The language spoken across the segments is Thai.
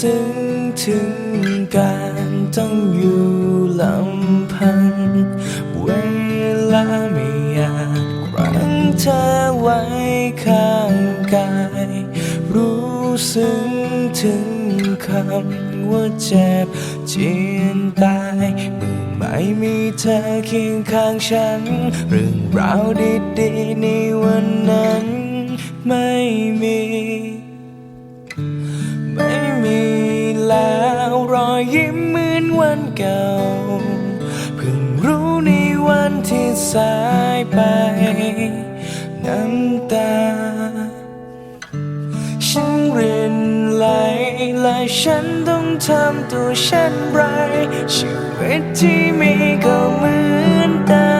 สิ้นถึงการต้องอยู่ลำพัง เวลาไม่อาจรั้งเธอไว้ข้างกาย รู้สึกถึงคำว่าเจ็บเจียนตายเมื่อไม่มีเธอเคียงข้างฉัน เรื่องราวดีๆในวันนั้น ยิ้มเหมือนวันเก่า เพิ่งรู้ในวันที่สายไป น้ำตา ฉันเรินไหลและฉันต้องทำตัวเช่นไร ชีวิตที่มีก็เหมือนตา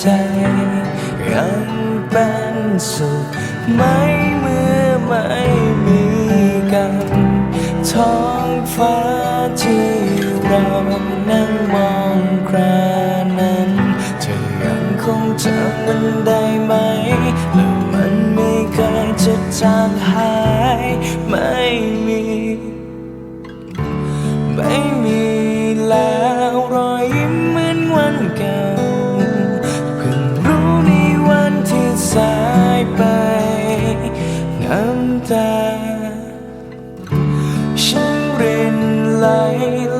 ใจยังเป็นสุขไหม่เมื่อไม่มีกันท้องฟ้าที่เรานั่งมองครานั้นจะยังคงจำมันได้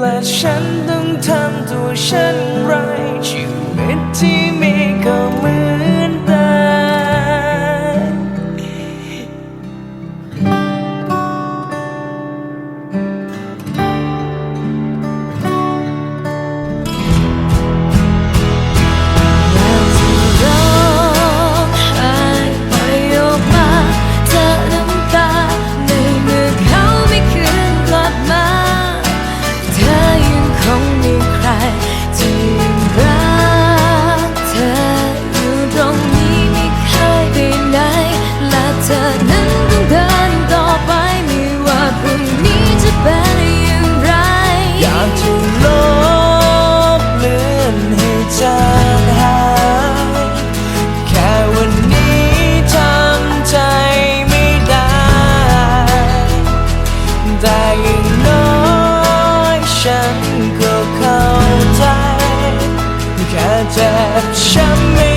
และฉัน เจ็บช้ำไม่